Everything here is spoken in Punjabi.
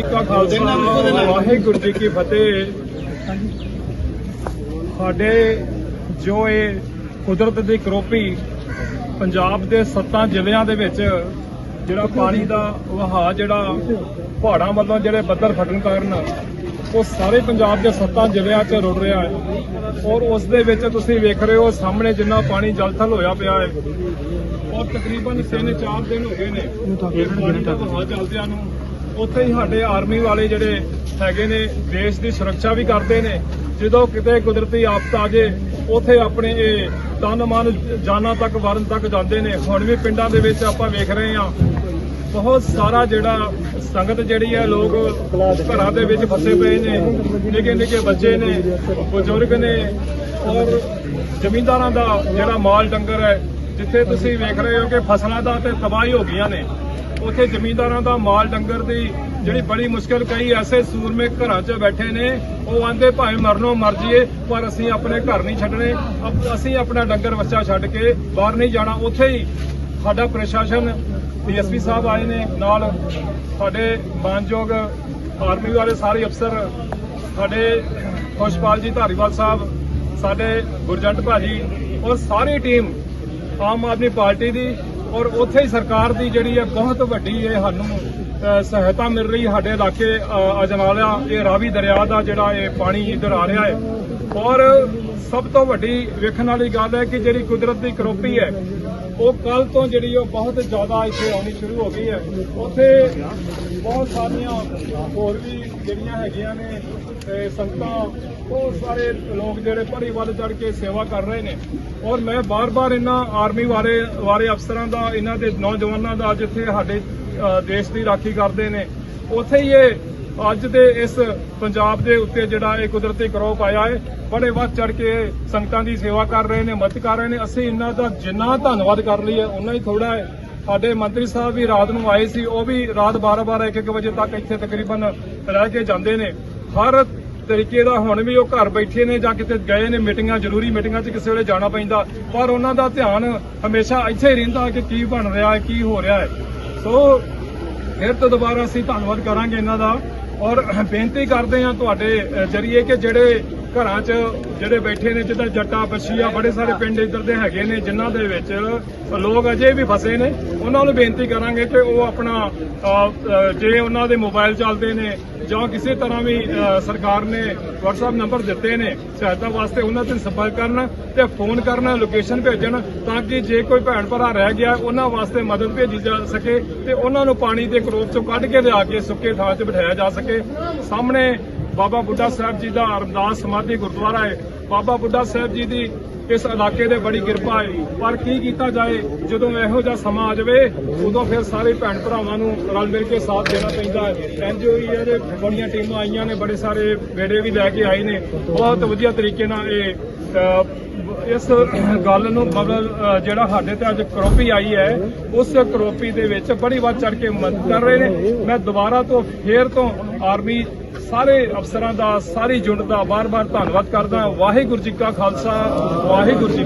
ਵਾਹਿਗੁਰੂ ਜੀ ਕੀ ਫਤਿਹ। ਸਾਡੇ ਜੋ ਇਹ ਕੁਦਰਤ ਦੀ ਕਰੋਪੀ ਪੰਜਾਬ ਦੇ ਸੱਤਾਂ ਜ਼ਿਲ੍ਹਿਆਂ ਦੇ ਵਿੱਚ ਜਿਹੜਾ ਪਾਣੀ ਦਾ ਵਹਾਅ ਜਿਹੜਾ ਪਹਾੜਾਂ ਵੱਲੋਂ ਜਿਹੜੇ ਬੱਦਲ ਫਟਣ ਕਾਰਨ ਉਹ ਸਾਰੇ ਪੰਜਾਬ ਦੇ ਸੱਤਾਂ ਜ਼ਿਲ੍ਹਿਆਂ 'ਚ ਰੁੜ ਰਿਹਾ ਹੈ। ਔਰ ਉਸ ਦੇ ਵਿੱਚ ਤੁਸੀਂ ਵੇਖ ਰਹੇ ਹੋ ਸਾਹਮਣੇ ਜਿੰਨਾ ਪਾਣੀ ਜਲਥਲ ਹੋਇਆ ਪਿਆ ਹੈ ਔਰ ਤਕਰੀਬਨ 3-4 ਦਿਨ ਹੋ ਗਏ ਨੇ। ਇਹ ਪਾਣੀ ਦਾ ਵਹਾਅ ਚੱਲਦਿਆਂ ਨੂੰ। ਉੱਥੇ ਹੀ ਸਾਡੇ ਆਰਮੀ ਵਾਲੇ ਜਿਹੜੇ ਹੈਗੇ ਨੇ, ਦੇਸ਼ ਦੀ ਸੁਰੱਖਿਆ ਵੀ ਕਰਦੇ ਨੇ। ਜਦੋਂ ਕਿਤੇ ਕੁਦਰਤੀ ਆਫਤ ਆ ਜੇ, ਉੱਥੇ ਆਪਣੇ ਇਹ ਤਨ ਮਨ ਜਾਨਾਂ ਤੱਕ, ਵਰਨ ਤੱਕ ਜਾਂਦੇ ਨੇ। ਹੁਣ ਵੀ ਪਿੰਡਾਂ ਦੇ ਵਿੱਚ ਆਪਾਂ ਵੇਖ ਰਹੇ ਹਾਂ, ਬਹੁਤ ਸਾਰਾ ਜਿਹੜਾ ਸੰਗਤ ਜਿਹੜੀ ਹੈ, ਲੋਕ ਘਰਾਂ ਦੇ ਵਿੱਚ ਫਸੇ ਪਏ ਨੇ ਨਿੱਕੇ ਨਿੱਕੇ ਬੱਚੇ ਨੇ, ਬਜ਼ੁਰਗ ਨੇ, ਔਰ ਜ਼ਮੀਂਦਾਰਾਂ ਦਾ ਜਿਹੜਾ ਮਾਲ ਡੰਗਰ ਹੈ, ਜਿੱਥੇ ਤੁਸੀਂ ਵੇਖ ਰਹੇ ਹੋ ਕਿ ਫਸਲਾਂ ਦਾ ਤੇ ਤਬਾਹੀ ਹੋ ਗਈਆਂ ਨੇ। ਉੱਥੇ ਜ਼ਮੀਂਦਾਰਾਂ ਦਾ ਮਾਲ ਡੰਗਰ ਦੀ ਜਿਹੜੀ ਬੜੀ ਮੁਸ਼ਕਲ ਕਈ ਐਸੇ ਸੂਰਮੇ ਘਰਾਂ 'ਚ ਬੈਠੇ ਨੇ, ਉਹ ਆਂਦੇ ਭਾਵੇਂ ਮਰਨੋਂ ਮਰ ਜੀਏ ਪਰ ਅਸੀਂ ਆਪਣੇ ਘਰ ਨਹੀਂ ਛੱਡਣੇ। ਅਸੀਂ ਆਪਣਾ ਡੰਗਰ ਬੱਚਾ ਛੱਡ ਕੇ ਬਾਹਰ ਨਹੀਂ ਜਾਣਾ। ਉੱਥੇ ਹੀ ਸਾਡਾ ਪ੍ਰਸ਼ਾਸਨ, ਡੀਐਸਪੀ ਸਾਹਿਬ ਆਏ ਨੇ, ਨਾਲ ਸਾਡੇ ਮਾਨਯੋਗ ਆਰਮੀ ਵਾਲੇ ਸਾਰੇ ਅਫਸਰ, ਸਾਡੇ ਖੁਸ਼ਪਾਲ ਜੀ ਧਾਰੀਵਾਲ ਸਾਹਿਬ, ਸਾਡੇ ਗੁਰਜੰਟ ਭਾਜੀ ਔਰ ਸਾਰੀ ਟੀਮ ਆਮ ਆਦਮੀ ਪਾਰਟੀ ਦੀ ਔਰ ਉੱਥੇ ਹੀ ਸਰਕਾਰ ਦੀ ਜਿਹੜੀ ਹੈ ਬਹੁਤ ਵੱਡੀ ਇਹ ਸਾਨੂੰ ਸਹਾਇਤਾ ਮਿਲ ਰਹੀ ਸਾਡੇ ਇਲਾਕੇ ਅਜਨਾਲਾ, ਇਹ ਰਾਵੀ ਦਰਿਆ ਦਾ ਜਿਹੜਾ ਇਹ ਪਾਣੀ ਇੱਧਰ ਆ ਰਿਹਾ ਹੈ। ਔਰ ਸਭ ਤੋਂ ਵੱਡੀ ਵੇਖਣ ਵਾਲੀ ਗੱਲ ਹੈ ਕਿ ਜਿਹੜੀ ਕੁਦਰਤ ਦੀ ਕਰੋਪੀ ਹੈ ਉਹ ਕੱਲ ਤੋਂ ਜਿਹੜੀ ਉਹ ਬਹੁਤ ਜ਼ਿਆਦਾ ਇੱਥੇ ਆਉਣੀ ਸ਼ੁਰੂ ਹੋ ਗਈ ਹੈ। ਉੱਥੇ ਬਹੁਤ ਸਾਰੀਆਂ ਹੋਰ ਵੀ ਜਿਹੜੀਆਂ ਹੈਗੀਆਂ ਨੇ, ਤੇ ਸੰਗਤਾਂ ਬਹੁਤ ਸਾਰੇ ਲੋਕ ਜਿਹੜੇ ਭਰੀ ਵੱਲ ਚੜ ਕੇ ਸੇਵਾ ਕਰ ਰਹੇ ਨੇ। ਔਰ ਮੈਂ ਬਾਰ-ਬਾਰ ਇਹਨਾਂ ਆਰਮੀ ਵਾਲੇ ਵਾਲੇ ਅਫਸਰਾਂ ਦਾ, ਇਹਨਾਂ ਦੇ ਨੌਜਵਾਨਾਂ ਦਾ ਜਿੱਥੇ ਸਾਡੇ ਦੇਸ਼ ਦੀ ਰਾਖੀ ਕਰਦੇ ਨੇ। ਉੱਥੇ ਹੀ ਇਹ ਅੱਜ ਦੇ ਇਸ ਪੰਜਾਬ ਦੇ ਉੱਤੇ ਜਿਹੜਾ ਇਹ ਕੁਦਰਤੀ ਕਰੋਪ ਆਇਆ ਹੈ, ਬੜੇ ਵੱਧ ਚੜ ਕੇ ਸੰਗਤਾਂ ਦੀ ਸੇਵਾ ਕਰ ਰਹੇ ਨੇ, ਮਦਦ ਕਰ ਰਹੇ ਨੇ। ਅਸੀਂ ਇਹਨਾਂ ਦਾ ਜਿੰਨਾ ਧੰਨਵਾਦ ਕਰ ਲਈਏ ਉਨਾ ਹੀ ਥੋੜਾ ਹੈ। ਸਾਡੇ ਮੰਤਰੀ ਸਾਹਿਬ ਵੀ ਰਾਤ ਨੂੰ ਆਏ ਸੀ, ਉਹ ਵੀ ਰਾਤ 12-12 1-1 ਵਜੇ ਤੱਕ ਇੱਥੇ ਤਕਰੀਬਨ ਰਹਿ ਕੇ ਜਾਂਦੇ ਨੇ। ਹਰ ਤਰੀਕੇ ਦਾ ਹੁਣ ਵੀ ਉਹ ਘਰ ਬੈਠੇ ਨੇ ਜਾਂ ਕਿਤੇ ਗਏ ਨੇ ਮੀਟਿੰਗਾਂ, ਜ਼ਰੂਰੀ ਮੀਟਿੰਗਾਂ 'ਚ ਕਿਸੇ ਵੇਲੇ ਜਾਣਾ ਪੈਂਦਾ। ਪਰ ਉਹਨਾਂ ਦਾ ਧਿਆਨ ਹਮੇਸ਼ਾ ਇੱਥੇ ਹੀ ਰਹਿੰਦਾ ਕਿ ਕੀ ਬਣ ਰਿਹਾ ਹੈ, ਕੀ ਹੋ ਰਿਹਾ ਹੈ। ਸੋ ਫਿਰ ਤੋਂ ਦੁਬਾਰਾ ਅਸੀਂ ਧੰਨਵਾਦ ਕਰਾਂਗੇ ਇਹਨਾਂ ਦਾ। ਔਰ ਬੇਨਤੀ ਕਰਦੇ ਹਾਂ ਤੁਹਾਡੇ ਜਰੀਏ ਕਿ ਜਿਹੜੇ ਘਰਾਂ 'ਚ ਜਿਹੜੇ ਬੈਠੇ ਨੇ, ਜਿੱਦਾਂ ਜੱਟਾ ਬੱਛੀਆ ਬੜੇ ਸਾਰੇ ਪਿੰਡ ਇੱਧਰ ਦੇ ਹੈਗੇ ਨੇ, ਜਿਨ੍ਹਾਂ ਦੇ ਵਿੱਚ ਲੋਕ ਅਜੇ ਵੀ ਫਸੇ ਨੇ, ਉਹਨਾਂ ਨੂੰ ਬੇਨਤੀ ਕਰਾਂਗੇ ਕਿ ਉਹ ਆਪਣਾ ਜੇ ਉਹਨਾਂ ਦੇ ਮੋਬਾਈਲ ਚੱਲਦੇ ਨੇ ਜਾਂ ਕਿਸੇ ਤਰ੍ਹਾਂ ਵੀ ਸਰਕਾਰ ਨੇ WhatsApp ਨੰਬਰ ਦਿੱਤੇ ਨੇ ਸਹਾਇਤਾ ਵਾਸਤੇ, ਉਹਨਾਂ ਤੇ ਸੰਪਰਕ ਕਰਨ ਤੇ ਫੋਨ ਕਰਨ ਲੋਕੇਸ਼ਨ ਭੇਜਣ ਤਾਂ ਕਿ ਜੇ ਕੋਈ ਭੈਣ ਭਰਾ ਰਹਿ ਗਿਆ, ਉਹਨਾਂ ਵਾਸਤੇ ਮਦਦ ਭੇਜੀ ਜਾ ਸਕੇ ਤੇ ਉਹਨਾਂ ਨੂੰ ਪਾਣੀ ਦੇ ਕਰੋਪ ਚੋਂ ਕੱਢ ਕੇ ਲਿਆ ਕੇ ਸੁੱਕੇ ਥਾਂ 'ਚ ਬਿਠਾਇਆ ਜਾ ਸਕੇ। ਸਾਹਮਣੇ ਬਾਬਾ ਬੁੱਢਾ ਸਾਹਿਬ ਜੀ ਦਾ ਅਰਦਾਸ ਸਮਾਧੀ ਗੁਰਦੁਆਰਾ ਹੈ। ਬਾਬਾ ਬੁੱਢਾ ਸਾਹਿਬ ਜੀ ਦੀ ਇਸ ਇਲਾਕੇ ਦੇ ਬੜੀ ਕਿਰਪਾ ਹੈ। ਪਰ ਕੀ ਕੀਤਾ ਜਾਏ? ਜਦੋਂ ਇਹੋ ਜਿਹਾ ਸਮਾਂ ਆ ਜਾਵੇ, ਉਦੋਂ ਫਿਰ ਸਾਰੇ ਭੈਣ ਭਰਾਵਾਂ ਨੂੰ ਰਲ ਮਿਲ ਕੇ ਸਾਥ ਦੇਣਾ ਪੈਂਦਾ ਹੈ। ਐਨਜੀਓ ਦੇ ਬੜੀਆਂ ਟੀਮਾਂ ਆਈਆਂ ਨੇ, ਬੜੇ ਸਾਰੇ ਬੇੜੇ ਵੀ ਲੈ ਕੇ ਆਏ ਨੇ। ਬਹੁਤ ਵਧੀਆ ਤਰੀਕੇ ਨਾਲ ਇਹ ਇਸ ਗੱਲ ਨੂੰ ਮਤਲਬ ਜਿਹੜਾ ਸਾਡੇ ਤੇ ਅੱਜ ਕਰੋਪੀ ਆਈ ਹੈ, ਉਸ ਕਰੋਪੀ ਦੇ ਵਿੱਚ ਬੜੀ ਵਾਰ ਚੜ ਕੇ ਮਦਦ ਕਰ ਰਹੇ ਨੇ। ਮੈਂ ਦੁਬਾਰਾ ਤੋਂ, ਫੇਰ ਤੋਂ ਆਰਮੀ ਸਾਰੇ ਅਫਸਰਾਂ ਦਾ, ਸਾਰੀ ਯੂਨਿਟ ਦਾ ਬਾਰ-ਬਾਰ ਧੰਨਵਾਦ ਕਰਦਾ ਵਾਹਿਗੁਰੂ ਜੀ ਕਾ ਖਾਲਸਾ, ਵਾਹਿਗੁਰੂ ਜੀ